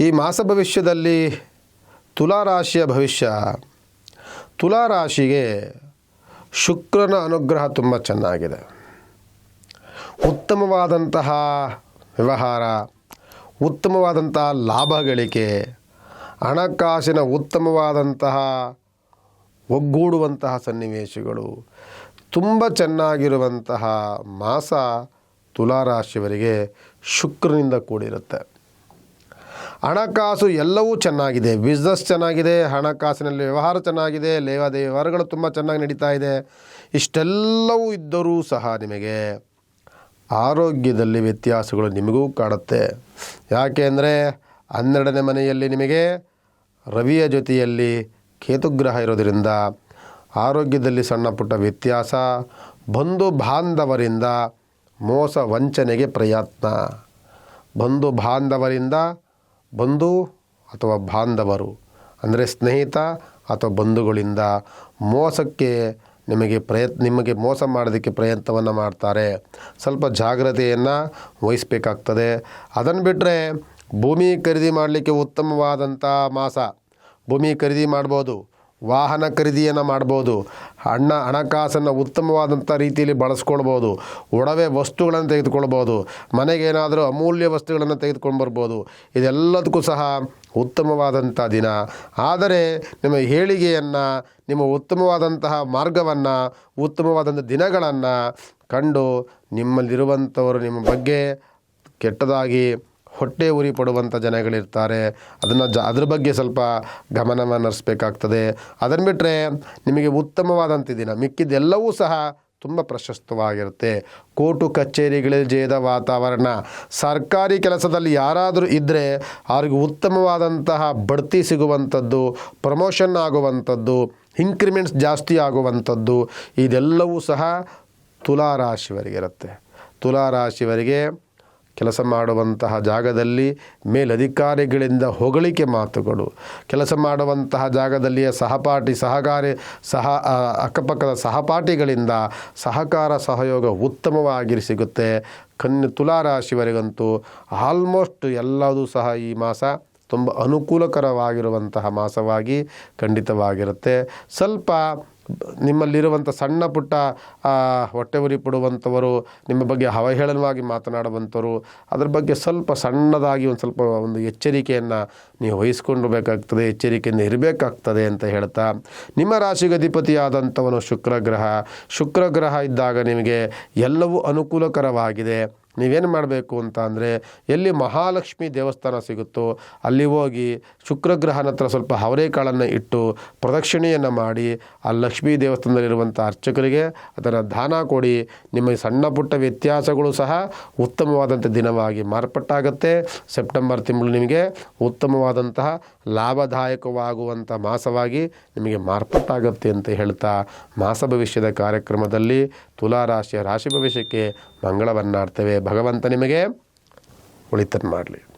ಈ ಮಾಸ ಭವಿಷ್ಯದಲ್ಲಿ ತುಲಾರಾಶಿಯ ಭವಿಷ್ಯ. ತುಲಾರಾಶಿಗೆ ಶುಕ್ರನ ಅನುಗ್ರಹ ತುಂಬ ಚೆನ್ನಾಗಿದೆ. ಉತ್ತಮವಾದಂತಹ ವ್ಯವಹಾರ ಉತ್ತಮವಾದಂತಹ ಲಾಭ ಗಳಿಕೆ, ಹಣಕಾಸಿನ ಉತ್ತಮವಾದಂತಹ ಒಗ್ಗೂಡುವಂತಹ ಸನ್ನಿವೇಶಗಳು, ತುಂಬ ಚೆನ್ನಾಗಿರುವಂತಹ ಮಾಸ ತುಲಾರಾಶಿಯವರಿಗೆ ಶುಕ್ರನಿಂದ ಕೂಡಿರುತ್ತೆ. ಹಣಕಾಸು ಎಲ್ಲವೂ ಚೆನ್ನಾಗಿದೆ. ಬಿಸ್ನೆಸ್ ಚೆನ್ನಾಗಿದೆ, ಹಣಕಾಸಿನಲ್ಲಿ ವ್ಯವಹಾರ ಚೆನ್ನಾಗಿದೆ ಲೇವಾದೇವಿ ವ್ಯವಹಾರಗಳು ತುಂಬ ಚೆನ್ನಾಗಿ ನಡೀತಾ ಇದೆ. ಇಷ್ಟೆಲ್ಲವೂ ಇದ್ದರೂ ಸಹ ನಿಮಗೆ ಆರೋಗ್ಯದಲ್ಲಿ ವ್ಯತ್ಯಾಸಗಳು ನಿಮಗೂ ಕಾಡುತ್ತೆ ಯಾಕೆ ಅಂದರೆ ಹನ್ನೆರಡನೇ ಮನೆಯಲ್ಲಿ ನಿಮಗೆ ರವಿಯ ಜೊತೆಯಲ್ಲಿ ಕೇತುಗ್ರಹ ಇರೋದರಿಂದ ಆರೋಗ್ಯದಲ್ಲಿ ಸಣ್ಣ ಪುಟ್ಟ ವ್ಯತ್ಯಾಸ, ಬಂಧು ಬಾಂಧವರಿಂದ ಮೋಸ ವಂಚನೆಗೆ ಪ್ರಯತ್ನ. ಬಂಧು ಬಾಂಧವರಿಂದ ಬಂಧು ಅಥವಾ ಬಾಂಧವರು, ಅಂದರೆ ಸ್ನೇಹಿತ ಅಥವಾ ಬಂಧುಗಳಿಂದ ಮೋಸಕ್ಕೆ ನಿಮಗೆ ಪ್ರಯತ್ನ, ನಿಮಗೆ ಮೋಸ ಮಾಡೋದಕ್ಕೆ ಪ್ರಯತ್ನವನ್ನು ಮಾಡ್ತಾರೆ. ಸ್ವಲ್ಪ ಜಾಗ್ರತೆಯನ್ನು ವಹಿಸಬೇಕಾಗ್ತದೆ. ಅದನ್ನು ಬಿಟ್ಟರೆ ಭೂಮಿ ಖರೀದಿ ಮಾಡಲಿಕ್ಕೆ ಉತ್ತಮವಾದಂಥ ಮಾಸ ಭೂಮಿ ಖರೀದಿ ಮಾಡ್ಬೋದು. ವಾಹನ ಖರೀದಿಯನ್ನು ಮಾಡ್ಬೋದು. ಹಣ ಹಣಕಾಸನ್ನು ಉತ್ತಮವಾದಂಥ ರೀತಿಯಲ್ಲಿ ಬಳಸ್ಕೊಳ್ಬೋದು. ಒಡವೆ ವಸ್ತುಗಳನ್ನು ತೆಗೆದುಕೊಳ್ಬೋದು. ಮನೆಗೆ ಏನಾದರೂ ಅಮೂಲ್ಯ ವಸ್ತುಗಳನ್ನು ತೆಗೆದುಕೊಂಡು ಬರ್ಬೋದು ಇದೆಲ್ಲದಕ್ಕೂ ಸಹ ಉತ್ತಮವಾದಂಥ ದಿನ. ಆದರೆ ನಿಮ್ಮ ಹೇಳಿಗೆಯನ್ನು, ನಿಮ್ಮ ಉತ್ತಮವಾದಂತಹ ಮಾರ್ಗವನ್ನು ಉತ್ತಮವಾದಂಥ ದಿನಗಳನ್ನು ಕಂಡು ನಿಮ್ಮಲ್ಲಿರುವಂಥವರು ನಿಮ್ಮ ಬಗ್ಗೆ ಕೆಟ್ಟದಾಗಿ ಹೊಟ್ಟೆ ಉರಿ ಪಡುವಂಥ ಜನಗಳಿರ್ತಾರೆ. ಅದನ್ನು ಜ, ಅದ್ರ ಬಗ್ಗೆ ಸ್ವಲ್ಪ ಗಮನವನ್ನು ಹರಿಸ್ಬೇಕಾಗ್ತದೆ. ಅದನ್ನು ಬಿಟ್ಟರೆ ನಿಮಗೆ ಉತ್ತಮವಾದಂಥ ದಿನ ಮಿಕ್ಕಿದ್ದೆಲ್ಲವೂ ಸಹ ತುಂಬ ಪ್ರಶಸ್ತವಾಗಿರುತ್ತೆ. ಕೋರ್ಟು ಕಚೇರಿಗಳಲ್ಲಿ ಜಯದ ವಾತಾವರಣ, ಸರ್ಕಾರಿ ಕೆಲಸದಲ್ಲಿ ಯಾರಾದರೂ ಇದ್ದರೆ ಅವ್ರಿಗೆ ಉತ್ತಮವಾದಂತಹ ಬಡ್ತಿ ಸಿಗುವಂಥದ್ದು, ಪ್ರಮೋಷನ್ ಆಗುವಂಥದ್ದು, ಇನ್ಕ್ರಿಮೆಂಟ್ಸ್ ಜಾಸ್ತಿ ಆಗುವಂಥದ್ದು, ಇದೆಲ್ಲವೂ ಸಹ ತುಲಾರಾಶಿಯವರಿಗಿರುತ್ತೆ ತುಲಾರಾಶಿಯವರಿಗೆ ಕೆಲಸ ಮಾಡುವಂತಹ ಜಾಗದಲ್ಲಿ ಮೇಲಧಿಕಾರಿಗಳಿಂದ ಹೊಗಳಿಕೆ ಮಾತುಗಳು, ಕೆಲಸ ಮಾಡುವಂತಹ ಜಾಗದಲ್ಲಿಯ ಸಹಪಾಠಿ ಸಹಕಾರಿ ಸಹ ಅಕ್ಕಪಕ್ಕದ ಸಹಪಾಠಿಗಳಿಂದ ಸಹಕಾರ ಸಹಯೋಗ ಉತ್ತಮವಾಗಿ ಸಿಗುತ್ತೆ. ಕನ್ಯೆ ತುಲಾರಾಶಿವರೆಗಂತೂ ಆಲ್ಮೋಸ್ಟ್ ಎಲ್ಲದೂ ಸಹ ಈ ಮಾಸ ತುಂಬ ಅನುಕೂಲಕರವಾಗಿರುವಂತಹ ಮಾಸವಾಗಿ ಖಂಡಿತವಾಗಿರುತ್ತೆ. ಸ್ವಲ್ಪ ನಿಮ್ಮಲ್ಲಿರುವಂಥ ಸಣ್ಣ ಪುಟ್ಟ ಹೊಟ್ಟೆ ಉರಿ ಪಡುವಂಥವರು, ನಿಮ್ಮ ಬಗ್ಗೆ ಅವಹೇಳನವಾಗಿ ಮಾತನಾಡುವಂಥವರು, ಅದ್ರ ಬಗ್ಗೆ ಸ್ವಲ್ಪ ಸಣ್ಣದಾಗಿ ಒಂದು ಸ್ವಲ್ಪ ಒಂದು ಎಚ್ಚರಿಕೆಯನ್ನು ನೀವು ವಹಿಸ್ಕೊಂಡು ಬೇಕಾಗ್ತದೆ ಎಚ್ಚರಿಕೆಯಿಂದ ಇರಬೇಕಾಗ್ತದೆ ಅಂತ ಹೇಳ್ತಾ, ನಿಮ್ಮ ರಾಶಿಗೆ ಅಧಿಪತಿಯಾದಂಥವನು ಶುಕ್ರ ಗ್ರಹ ಶುಕ್ರ ಗ್ರಹ ಇದ್ದಾಗ ನಿಮಗೆ ಎಲ್ಲವೂ ಅನುಕೂಲಕರವಾಗಿದೆ. ನೀವೇನು ಮಾಡಬೇಕು ಅಂತ ಅಂದರೆ ಎಲ್ಲಿ ಮಹಾಲಕ್ಷ್ಮಿ ದೇವಸ್ಥಾನ ಸಿಗುತ್ತೋ ಅಲ್ಲಿ ಹೋಗಿ ಶುಕ್ರಗ್ರಹನ ಹತ್ರ ಸ್ವಲ್ಪ ಅವರೇಕಾಳನ್ನು ಇಟ್ಟು ಪ್ರದಕ್ಷಿಣೆಯನ್ನು ಮಾಡಿ ಆ ಲಕ್ಷ್ಮೀ ದೇವಸ್ಥಾನದಲ್ಲಿರುವಂಥ ಅರ್ಚಕರಿಗೆ ಅದನ್ನು ದಾನ ಕೊಡಿ. ನಿಮ್ಮ ಸಣ್ಣ ಪುಟ್ಟ ವ್ಯತ್ಯಾಸಗಳು ಸಹ ಉತ್ತಮವಾದಂಥ ದಿನವಾಗಿ ಮಾರ್ಪಟ್ಟಾಗತ್ತೆ. ಸೆಪ್ಟೆಂಬರ್ ತಿಂಗಳು ನಿಮಗೆ ಉತ್ತಮವಾದಂತಹ ಲಾಭದಾಯಕವಾಗುವಂಥ ಮಾಸವಾಗಿ ನಿಮಗೆ ಮಾರ್ಪಟ್ಟಾಗತ್ತೆ ಅಂತ ಹೇಳ್ತಾ ಮಾಸ ಭವಿಷ್ಯದ ಕಾರ್ಯಕ್ರಮದಲ್ಲಿ ತುಲಾರಾಶಿಯ ರಾಶಿ ಭವಿಷ್ಯಕ್ಕೆ ಮಂಗಳವನ್ನಾಡ್ತೇವೆ. ಭಗವಂತ ನಿಮಗೆ ಒಳಿತನ್ನು ಮಾಡಲಿ.